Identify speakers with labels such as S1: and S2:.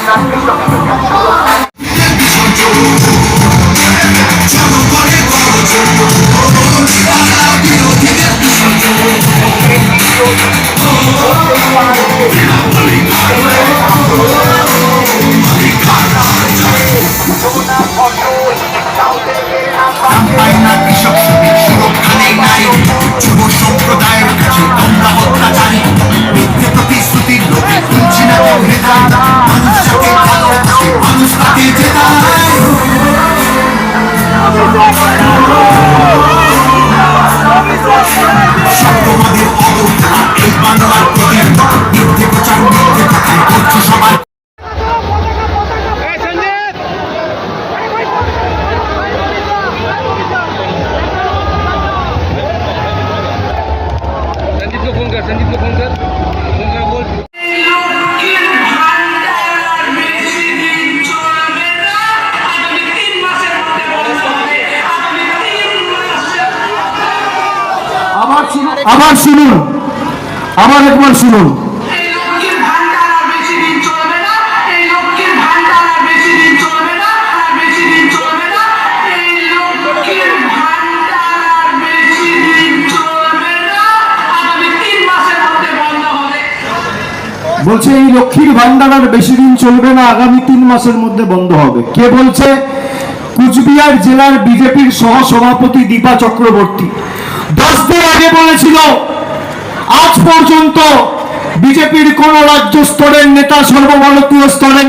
S1: Can I believe my way? তিন শুনুন মধ্যে একবার শুনুন।
S2: বলছে এই লক্ষ্মীর ভান্ডার আর বেশি দিন চলবে না আগামী তিন মাসের মধ্যে বন্ধ হবে। কে বলছে? কুচবিহার জেলার বিজেপির সহ সভাপতি দীপা চক্রবর্তী। আগে বলেছিল আজ পর্যন্ত বিজেপির কোন রাজ্য স্তরের নেতা সর্বভারতীয় স্তরের